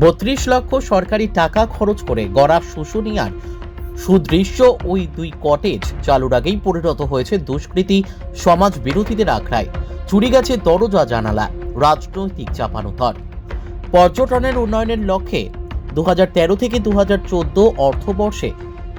বত্রিশ লক্ষ সরকারি টাকা খরচ করে গড়া শুশুনিয়ার সুদৃশ্য ওই দুই কটেজ চালুর আগেই পরিণত হয়েছে দুষ্কৃতি সমাজ বিরোধীদের আখড়ায়। চুরি গেছে দরজা, জানালা, রাজনৈতিক চাপানোতর। পর্যটনের উন্নয়নের লক্ষ্যে দু হাজার তেরো থেকে দু হাজার চোদ্দ অর্থবর্ষে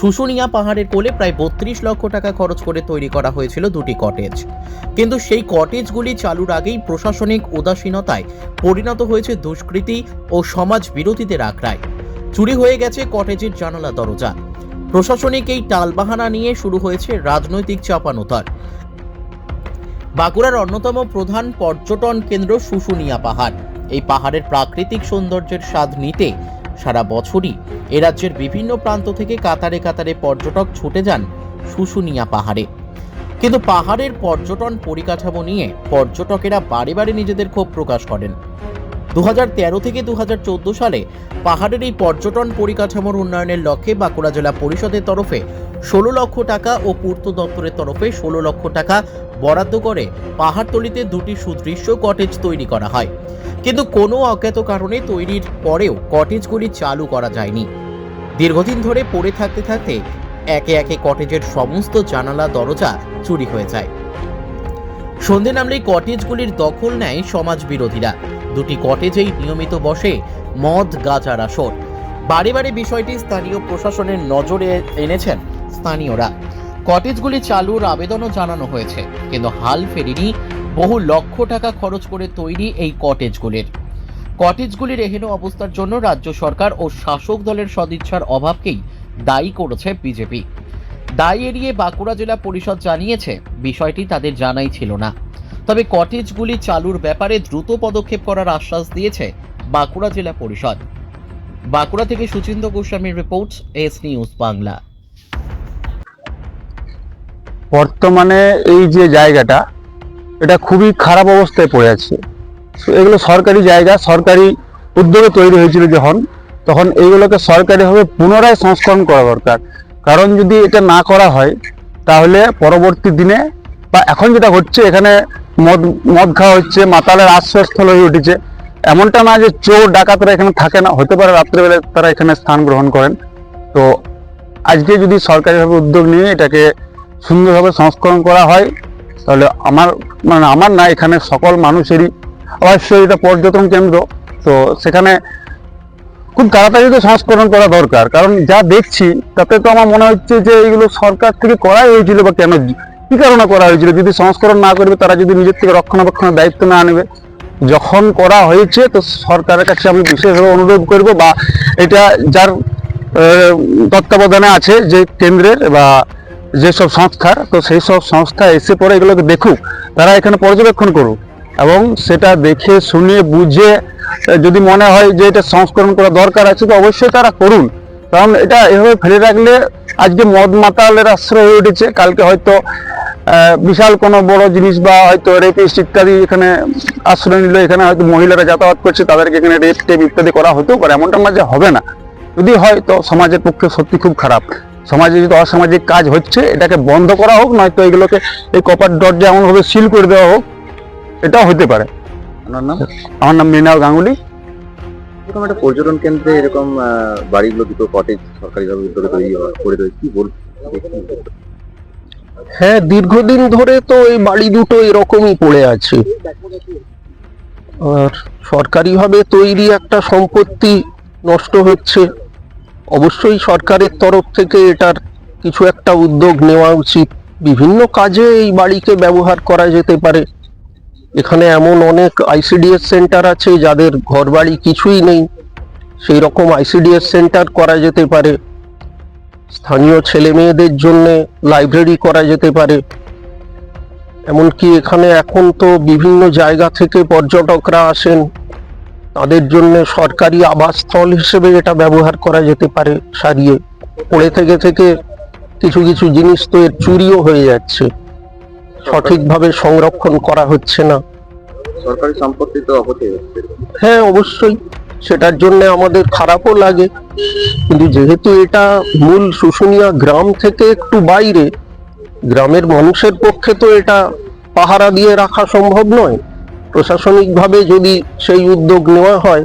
শুশুনিয়া পাহাড়ের কোলে প্রায় বত্রিশ লক্ষ টাকা খরচ করে তৈরি করা হয়েছিল দুটি কটেজ কিন্তু সেই কটেজগুলি চালুর আগেই প্রশাসনিক উদাসীনতায় পরিণত হয়েছে দুষ্কৃতী ও সমাজ বিরোধীদের আখড়ায়। চুরি হয়ে গেছে কটেজের জানালা দরজা। প্রশাসনিক এই টালবাহানা নিয়ে শুরু হয়েছে রাজনৈতিক চাপানোতর। বাঁকুড়ার অন্যতম প্রধান পর্যটন কেন্দ্র শুশুনিয়া পাহাড়। এই পাহাড়ের প্রাকৃতিক সৌন্দর্যের স্বাদ নিতে সারা বছরই এ রাজ্যের বিভিন্ন প্রান্ত থেকে কাতারে কাতারে পর্যটক ছুটে যান শুশুনিয়া পাহাড়ে। কিন্তু পাহাড়ের পর্যটন পরিকাঠামো নিয়ে পর্যটকেরা বারে বারে নিজেদের ক্ষোভ প্রকাশ করেন। দু হাজার তেরো থেকে দু হাজার চোদ্দ সালে পাহাড়ের এই পর্যটন পরিকাঠামোর উন্নয়নের লক্ষ্যে বাঁকুড়া জেলা পরিষদের তরফে ষোলো লক্ষ টাকা ও পূর্ত দপ্তরের তরফে ষোলো লক্ষ টাকা বরাদ্দ করে পাহাড়তলিতে দুটি সুদৃশ্য কটেজ তৈরি করা হয়। কিন্তু কোনো অজ্ঞাত কারণে তৈরির পরেও কটেজগুলি চালু করা যায়নি। দীর্ঘদিন ধরে পড়ে থাকতে থাকতে একে একে কটেজের সমস্ত জানালা দরজা চুরি হয়ে যায়। সন্ধে নামলেই কটেজগুলির দখল নেয় সমাজ বিরোধীরা দুটি কটেজেই নিয়মিত বসে মদ গাঁজার আসর। বারে বারে বিষয়টি স্থানীয় প্রশাসনের নজরে এনেছেন স্থানীয়রা। কটেজগুলি চালুর আবেদনও জানানো হয়েছে, কিন্তু হাল ফেরেনি বহু লক্ষ টাকা খরচ করে তৈরি এই কটেজগুলির। কটেজগুলির এহেন অবস্থার জন্য রাজ্য সরকার ও শাসক দলের সদিচ্ছার অভাবকেই দায়ী করেছে বিজেপি। দায় এড়িয়ে বাঁকুড়া জেলা পরিষদ জানিয়েছে, বিষয়টি তাদের জানাই ছিল না। তবে কটেজগুলি চালুর ব্যাপারে দ্রুত পদক্ষেপ করার আশ্বাস দিয়েছে বাঁকুড়া জেলা পরিষদ। বাঁকুড়া থেকে সুচিন্দ্র গোস্বামীর রিপোর্ট, এস নিউজ বাংলা। বর্তমানে এই যে জায়গাটা এটা খুবই খারাপ অবস্থায় পড়ে আছে। তো এগুলো সরকারি জায়গা, সরকারি উদ্যোগে তৈরি হয়েছিল যখন, তখন এইগুলোকে সরকারিভাবে পুনরায় সংস্করণ করা দরকার। কারণ যদি এটা না করা হয়, তাহলে পরবর্তী দিনে বা এখন যেটা হচ্ছে, এখানে মদ মদ খাওয়া হচ্ছে, মাতালের আশ্রয়স্থল হয়ে উঠেছে। এমনটা না যে চোর, ডাকাতরা এখানে থাকে না। হতে পারে রাত্রেবেলা তারা এখানে স্থান গ্রহণ করেন। তো আজকে যদি সরকারিভাবে উদ্যোগ নিয়ে এটাকে সুন্দরভাবে সংস্করণ করা হয় তাহলে আমার মানে আমার না, এখানে সকল মানুষেরই অবশ্যই এটা পর্যটন কেন্দ্র। তো সেখানে খুব তাড়াতাড়ি তো সংস্করণ করা দরকার। কারণ যা দেখছি, তাতে তো আমার মনে হচ্ছে যে এইগুলো সরকার থেকে করাই হয়েছিল বা কেন, কি কারণে করা হয়েছিল? যদি সংস্করণ না করবে, তারা যদি নিজের থেকে রক্ষণাবেক্ষণের দায়িত্ব না নেবে, যখন করা হয়েছে, তো সরকারের কাছে আমি বিশেষভাবে অনুরোধ করব বা এটা যার তত্ত্বাবধানে আছে যে কেন্দ্রের বা যেসব সংস্থার তো সেই সব সংস্থা এসে পরে এগুলোকে দেখুক, তারা এখানে পর্যবেক্ষণ করুক এবং সেটা দেখে, শুনে, বুঝে যদি মনে হয় যে এটা সংস্করণ করা দরকার আছে, তো অবশ্যই তারা করুন। কারণ এটা এভাবে ফেলে রাখলে আজকে মদ মাতালের আশ্রয় হয়ে উঠেছে, কালকে হয়তো বিশাল কোনো বড় জিনিস বা হয়তো রেপিস্ট ইত্যাদি এখানে আশ্রয় নিল, এখানে হয়তো মহিলারা যাতায়াত করছে, তাদেরকে এখানে রেপ, টেপ ইত্যাদি করা হতেও পারে, এমনটা মাঝে হবে না। যদি হয়, তো সমাজের পক্ষে সত্যি খুব খারাপ। সমাজে যদি অসামাজিক কাজ হচ্ছে এটাকে বন্ধ করা হোক নয়তো এগুলোকে এই কপার দরজা এমনভাবে সিল করে দেওয়া হোক এটাও হতে পারে। আপনার নাম? আমার নাম মৃণাল গাঙ্গুলি। এরকম একটা পর্যটন কেন্দ্রে এরকম বাড়িগুলো দুটো কটেজ সরকারিভাবে উদ্যোগে তৈরি করে রয়েছে কি বল হ্যাঁ দীর্ঘদিন ধরে তো এই বাড়ি দুটো এরকমই পড়ে আছে। আর সরকারিভাবে তৈরি একটা সম্পত্তি নষ্ট হচ্ছে। অবশ্যই সরকারের তরফ থেকে এটার কিছু একটা উদ্যোগ নেওয়া উচিত। বিভিন্ন কাজে এই বাড়িকে ব্যবহার করা যেতে পারে। এখানে এমন অনেক আইসিডিএস সেন্টার আছে যাদের ঘরবাড়ি কিছুই নেই। সেই রকম আইসিডিএস সেন্টার করা যেতে পারে। স্থানীয় ছেলে মেয়েদের জন্য লাইব্রেরি করা যেতে পারে। এমনকি এখানে এখন তো বিভিন্ন জায়গা থেকে পর্যটকরা আসেন। তাদের জন্য সরকারি আবাসস্থল হিসেবে এটা ব্যবহার করা যেতে পারে সারিয়ে। পড়ে থেকে থেকে কিছু কিছু জিনিস তো এর চুরিও হয়ে যাচ্ছে। সঠিকভাবে সংরক্ষণ করা হচ্ছে না। সরকারি সম্পত্তি তো হ্যাঁ অবশ্যই। সেটার জন্য আমাদের খারাপও লাগে। কিন্তু যেহেতু এটা মূল শুশুনিয়া গ্রাম থেকে একটু বাইরে গ্রামের মানুষের পক্ষে তো এটা পাহারা দিয়ে রাখা সম্ভব নয়। প্রশাসনিকভাবে যদি সেই উদ্যোগ নেওয়া হয়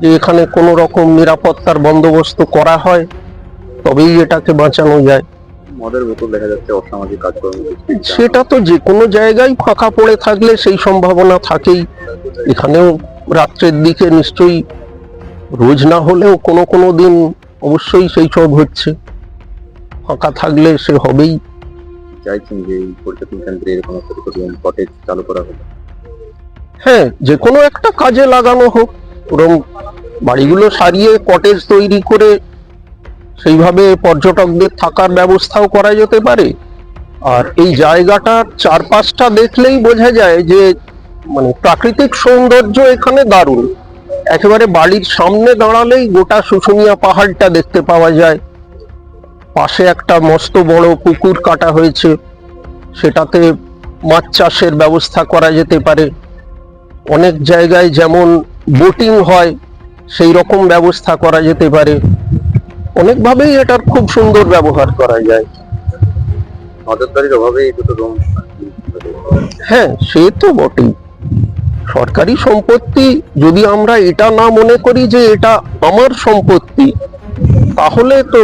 যে এখানে কোনো রকম নিরাপত্তার বন্দোবস্ত করা হয় তবেই এটাকে বাঁচানো যায়। মদের বোতল দেখা যাচ্ছে অসামাজিক কাজকর্ম সেটা তো যে কোনো জায়গায় ফাঁকা পড়ে থাকলে সেই সম্ভাবনা থাকেই। এখানেও রাত্রের দিকে নিশ্চয়ই রোজ না হলেও কোনো কোনো দিন অবশ্যই সেই সব হচ্ছে। ফাঁকা থাকলে সে হবেই। চাইছেন যে এই পর্যটন কেন্দ্রে এরকম একটা চালু করা হবে হ্যাঁ যে কোনো একটা কাজে লাগানো হোক, ওরম বাড়িগুলো সারিয়ে কটেজ তৈরি করে সেইভাবে পর্যটকদের থাকার ব্যবস্থাও করা যেতে পারে। আর এই জায়গাটার চারপাশটা দেখলেই বোঝা যায় যে মানে প্রাকৃতিক সৌন্দর্য এখানে দারুণ। একেবারে বাড়ির সামনে দাঁড়ালেই গোটা শুশুনিয়া পাহাড়টা দেখতে পাওয়া যায়। পাশে একটা মস্ত বড় পুকুর কাটা হয়েছে। সেটাতে মাছ চাষের ব্যবস্থা করা যেতে পারে। অনেক জায়গায় যেমন বোটিং হয় সেই রকম ব্যবস্থা করা যেতে পারে। অনেকভাবেই এটার খুব সুন্দর ব্যবহার করা যায়। নজরদারির অভাবে এই দুটো রুম হ্যাঁ সে তো বটেই। সরকারি সম্পত্তি যদি আমরা এটা না মনে করি যে এটা আমার সম্পত্তি তাহলে তো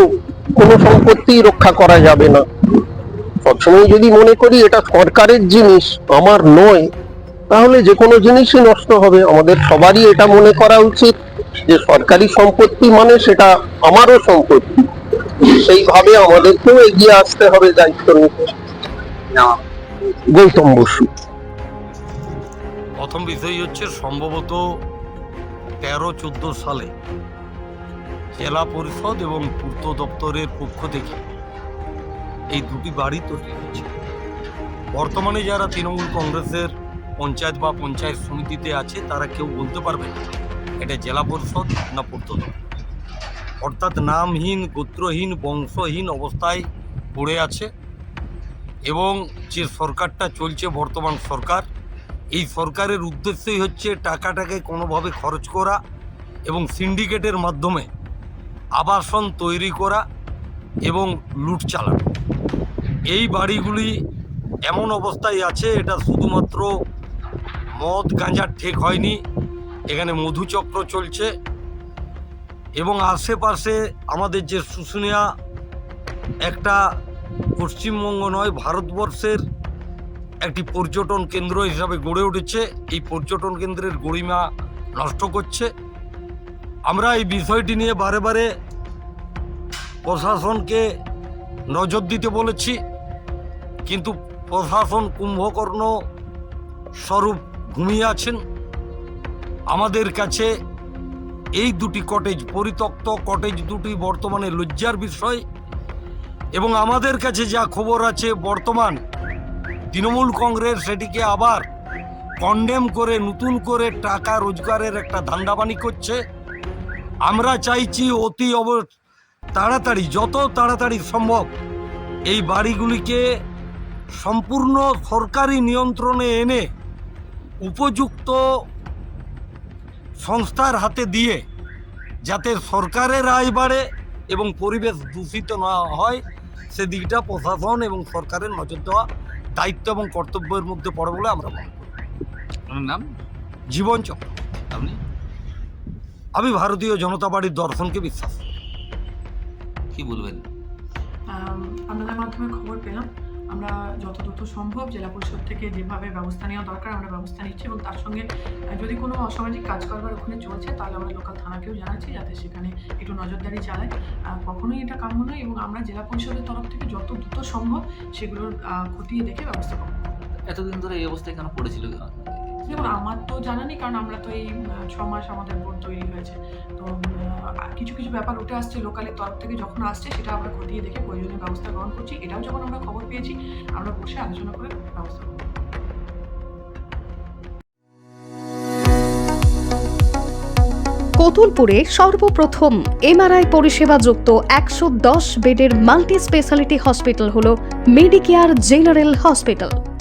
কোনো সম্পত্তি রক্ষা করা যাবে না। সবসময় যদি মনে করি এটা সরকারের জিনিস আমার নয় তাহলে যে কোনো জিনিসই নষ্ট হবে। আমাদের সবারই এটা মনে করা উচিত যে সরকারি সম্পত্তি মানে সেটা আমারও সম্পত্তি। সেইভাবে আমাদেরকেও এগিয়ে আসতে হবে দায়িত্ব নিতে। গৌতম বসু। প্রথম বিষয় হচ্ছে সম্ভবত তেরো চোদ্দ সালে জেলা পরিষদ এবং পূর্ত দপ্তরের পক্ষ থেকে এই দুটি বাড়ি তৈরি হয়েছে। বর্তমানে যারা তৃণমূল কংগ্রেসের পঞ্চায়েত বা পঞ্চায়েত সমিতিতে আছে, তারা কেউ বলতে পারবে না। এটা জেলা পরিষদ না পূর্ত অর্থাৎ নামহীন, গোত্রহীন, বংশহীন অবস্থায় পড়ে আছে এবং যে সরকারটা চলছে, বর্তমান সরকার, এই সরকারের উদ্দেশ্যই হচ্ছে টাকাটাকে কোনোভাবে খরচ করা এবং সিন্ডিকেটের মাধ্যমে আবাসন তৈরি করা এবং লুট চালানো। এই বাড়িগুলি এমন অবস্থায় আছে, এটা শুধুমাত্র মদ গাঁজার ঠেক হয়নি। এখানে মধুচক্র চলছে। এবং আশেপাশে আমাদের যে শুশুনিয়া, একটা পশ্চিমবঙ্গ নয়, ভারতবর্ষের একটি পর্যটন কেন্দ্র হিসাবে গড়ে উঠেছে। এই পর্যটন কেন্দ্রের গরিমা নষ্ট করছে। আমরা এই বিষয়টি নিয়ে বারে বারে প্রশাসনকে নজর দিতে বলেছি। কিন্তু প্রশাসন কুম্ভকর্ণ স্বরূপ ঘুমিয়ে আছেন? আমাদের কাছে এই দুটি কটেজ পরিত্যক্ত কটেজ দুটি বর্তমানে লজ্জার বিষয় এবং আমাদের কাছে যা খবর আছে বর্তমান, তৃণমূল কংগ্রেস সেটিকে আবার কন্ডেম করে, নতুন করে টাকা রোজগারের একটা ধান্দাবানি করছে। আমরা চাইছি অতি অব তাড়াতাড়ি, যত তাড়াতাড়ি সম্ভব এই বাড়িগুলিকে সম্পূর্ণ সরকারি নিয়ন্ত্রণে এনে উপযুক্ত সংস্থার হাতে দিয়ে যাতে সরকারের আয় বাড়ে এবং পরিবেশ দূষিত না হয় সেদিকটা প্রশাসন এবং সরকারের নজর দেওয়া দায়িত্ব এবং কর্তব্যের মধ্যে পড়ে বলে আমরা মনে করি। আপনার নাম? জীবন চক্র। আপনি? আমি ভারতীয় জনতা পার্টির দর্শনকে বিশ্বাস করি। কি বলবেন? আম, আপনাদের মাধ্যমে খবর পেলাম। আমরা যত দ্রুত সম্ভব জেলা পরিষদ থেকে যেভাবে ব্যবস্থা নেওয়া দরকার, আমরা ব্যবস্থা নিচ্ছি এবং তার সঙ্গে যদি কোনো অসামাজিক কাজ করবার ওখানে চলছে, তাহলে আমরা লোকাল থানাকেও জানাচ্ছি যাতে সেখানে একটু নজরদারি চালায়। কখনোই এটা কাম্য নয় এবং আমরা জেলা পরিষদের তরফ থেকে যত দ্রুত সম্ভব সেগুলোর খতিয়ে দেখে ব্যবস্থা করব। এতদিন ধরে এই অবস্থায় কেন পড়েছিল দেখুন আমার তো জানা নেই, কারণ আমরা তো এই ছ মাস আমাদের বোর্ড তৈরি হয়েছে। তো কিছু কিছু ব্যাপার উঠে আসছে লোকালের তরফ থেকে যখন আসছে, সেটা আমরা খতিয়ে দেখে প্রয়োজনীয় ব্যবস্থা গ্রহণ করছি। এটাও যখন আমরা খবর পেয়েছি, আমরা বসে আলোচনা করে ব্যবস্থা করব। কতুলপুরে সর্বপ্রথম এমআরআই পরিষেবা যুক্ত একশো দশ বেডের মাল্টি স্পেশালিটি হসপিটাল হল মেডিকেয়ার জেনারেল হসপিটাল